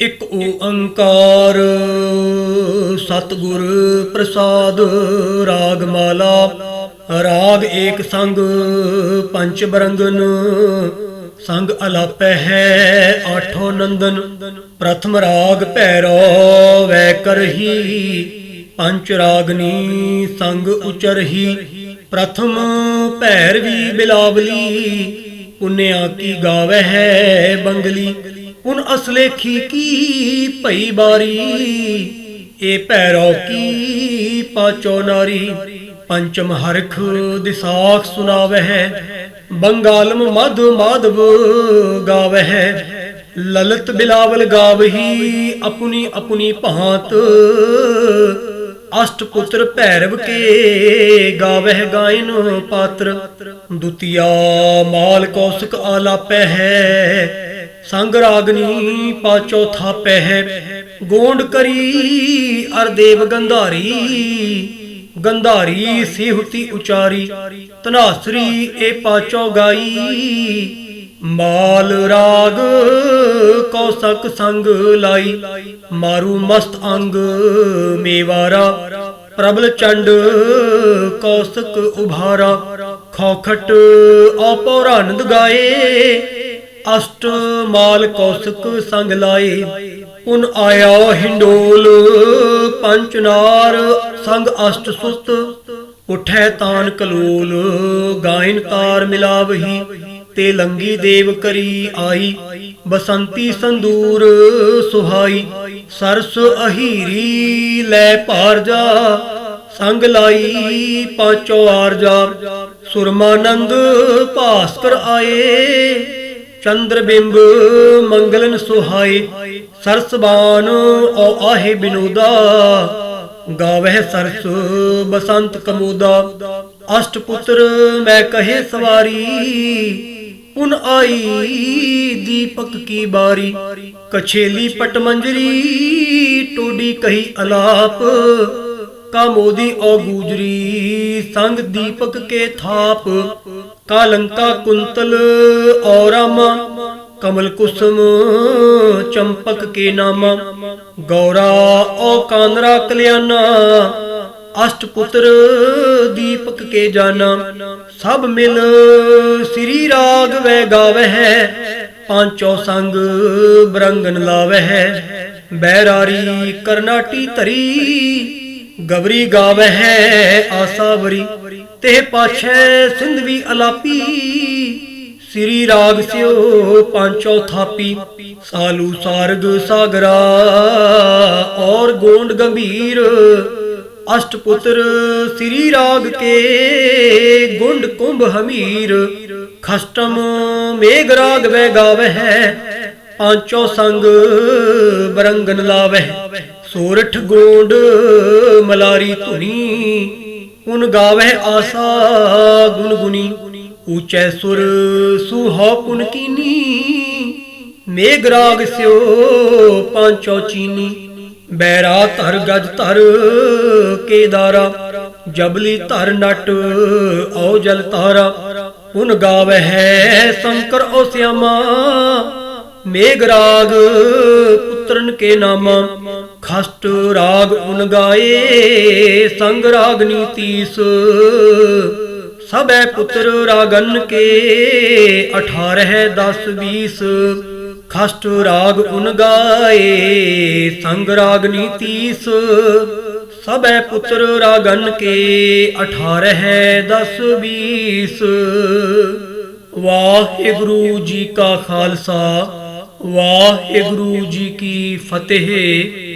ਇਕ ਓੰਕਾਰ। ਸਤਿਗੁਰ ਪ੍ਰਸਾਦ ਰਾਗ ਮਾਲਾ ਰਾਗ ਏਕ ਸੰਗ ਪੰਚ ਬਰੰਗਨ। ਸੰਗ ਅਲਾਪੈ ਹੈ ਆਠੋ ਨੰਦਨ, ਪ੍ਰਥਮ ਰਾਗ ਭੈਰੋ ਵੈ ਕਰਹੀ। ਪੰਚ ਰਾਗਨੀ ਸੰਗ ਉਚਰਹੀ, ਪ੍ਰਥਮ ਭੈਰਵੀ ਬਿਲਾਵਲੀ। ਪੁੰਨਿਆ ਕੀ ਗਾਵੈ ਹੈ ਬੰਗਲੀ। ਉਨ ਅਸਲੇਖੀ ਕੀ ਭਈ ਬਾਰੀ? ਏ ਪੈਰੋ ਕੀ ਪਾਚੋ ਨਾਰੀ? ਪੰਚਮ ਹਰਖ ਦਿਸਾਖ ਸੁਨਾਵਹਿ। ਬੰਗਾਲਮ ਮਧ ਮਾਧਵ ਗਾਵਹਿ। ਲਲਤ ਬਿਲਾਵਲ ਗਾਵਹੀ ਆਪਣੀ ਆਪਣੀ ਭਾਂਤ। ਅਸ਼ਟ ਪੁੱਤਰ ਭੈਰਵ ਕੇ ਗਾਵਹਿ ਗਾਇਨ ਪਾਤਰ। ਦੁਤੀਆ ਮਾਲ ਕੌਸਕ ਆਲਾਪੈ ਹੈ ਸੰਗ ਰਾਗਨੀ ਪਾਚੋ ਥਾਪੈ ਹੈ। ਗੋਂਡ ਕਰੀ ਅਰਦੇਵ ਗੰਧਾਰੀ ਗੰਧਾਰੀ ਸਿਹੁਤੀ ਉਚਾਰੀ ਤਨਾਸਰੀ ਏ ਪਾਚੋ ਗਾਈ। ਮਾਲ ਰਾਗ ਕੌਸਕ ਸੰਗ ਲਾਈ, ਮਾਰੂ ਮਸਤ ਅੰਗ ਮੇਵਾਰਾ, ਪ੍ਰਬਲ ਚੰਡ ਕੌਸਕ ਉਭਾਰਾ। ਖੌਖਟ ਆਪੌਰਾਨੰਦ ਗਾਏ ਅਸ਼ਟ ਮਾਲ ਕੌਸਕ ਸੰਗ ਲਾਏ, ਉਨ ਆਇਆ ਹਿੰਡੋਲ ਪੰਚਨਾਰ, ਸੰਗ ਅਸ਼ਟ ਸੁਤ ਉਠੈ ਤਾਨ ਕਲੋਲ, ਗਾਇਨ ਤਾਰ ਮਿਲਾਵਹੀ, ਤੇ ਲੰਗੀ ਦੇਵ ਕਰੀ ਆਈ, ਬਸੰਤੀ ਸੰਦੂਰ ਸੁਹਾਈ, ਸਰਸ ਅਹੀਰੀ ਲੈ ਭਾਰ ਜਾ, ਸੰਗ ਲਾਈ ਪਾਚੋ ਆਰਜਾ ਸੁਰਮਾਨੰਦ ਭਾਸਕਰ ਆਏ। ਚੰਦਰ ਬਿੰਬ ਮੰਗਲਨ ਸੁਹਾਏ, ਸਰਸਬਾਨ ਓ ਆਹੇ ਬਿਨੋਦਾ। ਗਾਵਹਿ ਸਰਸ ਬਸੰਤ ਕਮੋਦਾ। ਅਸ਼ਟ ਪੁੱਤਰ ਮੈਂ ਕਹੇ ਸਵਾਰੀ, ਪੁਨ ਆਈ ਦੀਪਕ ਕੀ ਬਾਰੀ। ਕਛੇਲੀ ਪਟ ਮੰਜਰੀ ਟੋਡੀ ਕਹੀ ਅਲਾਪ। ਕਾਮੋਦੀ ਔ ਗੂਜਰੀ ਸੰਗ ਦੀਪਕ ਕੇ ਥਾਪ, ਕਾਲੰਕਾ ਕੁੰਤਲ, ਔਰਾਮਾ, ਕਮਲ ਕੁਸਮ, ਚੰਪਕ ਕੇ ਨਾਮਾ, ਗੌਰਾ ਔ ਕਾਨਰਾ ਕਲਿਆਣਾ ਅਸ਼ਟ ਪੁੱਤਰ ਦੀਪਕ ਕੇ ਜਾਨਾ ਸਭ ਮਿਲ ਸ੍ਰੀ ਰਾਗ ਵੈ ਗਾਵਹਿ, ਪਾਂਚੋ ਸੰਗ ਬਰੰਗਨ ਲਾਵਹਿ, ਬੈਰਾਰੀ ਕਰਨਾਟੀ ਧਰੀ ਗਵਰੀ ਗਾਵਹਿ ਆਸਾਵਰੀ ਤੇ ਪਾਛੈ ਸਿੰਧਵੀ ਅਲਾਪੀ। ਸ੍ਰੀ ਰਾਗ ਸਿਓ ਪਾਂਚੋ ਥਾਪੀ, ਸਾਲੂ ਸਾਰਗ ਸਾਗਰਾ। ਔਰ ਗੋਂਡ ਗੰਭੀਰ ਅਸ਼ਟ ਪੁੱਤਰ ਸ੍ਰੀ ਰਾਗ ਕੇ, ਗੁੰਡ ਕੁੰਭ ਹਮੀਰ। ਖਸ਼ਟਮ ਮੇਘ ਰਾਗ ਵੈ ਗਾਵਹਿ, ਪਾਂਚੋ ਸੰਗ ਬਰੰਗਨ ਲਾਵਹਿ। ਸੋਰਠ ਗੋਂਡ ਮਲਾਰੀ ਧੁਨੀ, ਉਨ ਗਾਵਹਿ ਆਸਾ ਗੁਣ ਗੁਨੀ ਊਚੈ ਸੁਰ ਸੁਹਾ ਪੁਨ ਕੀਨੀ, ਮੇਘ ਰਾਗ ਸਿਓ ਪਾਂਚੋ ਚੀਨੀ ਬੈਰਾ ਧਰ ਗਜ ਧਰ ਕੇਦਾਰਾ, ਜਬਲੀ ਧਰ ਨਟ ਔ ਜਲ ਤਾਰਾ ਪੁਨ ਗਾਵਹਿ ਸ਼ੰਕਰ ਓ ਸਿਆਮਾ, ਮੇਘ ਰਾਗ ਪੁੱਤਰਨ ਕੇ ਨਾਮਾ, ਖਸਟ ਰਾਗ ਉਨ ਗਾਏ, ਸੰਗ ਰਾਗ ਨੀਤੀਸ। ਸਭੈ ਪੁੱਤਰ ਰਾਗਨ ਕੇ 18 10 20 ਖਸਟ ਰਾਗ ਉਨ ਗਾਏ, ਸੰਗ ਰਾਗ ਨੀਤੀਸ। ਸਭੈ ਪੁੱਤਰ ਰਾਗਨ ਕੇ 18 10 20 ਵਾਹਿਗੁਰੂ ਜੀ ਕਾ ਖਾਲਸਾ। ਵਾਹਿਗੁਰੂ ਜੀ ਕੀ ਫਤਿਹ।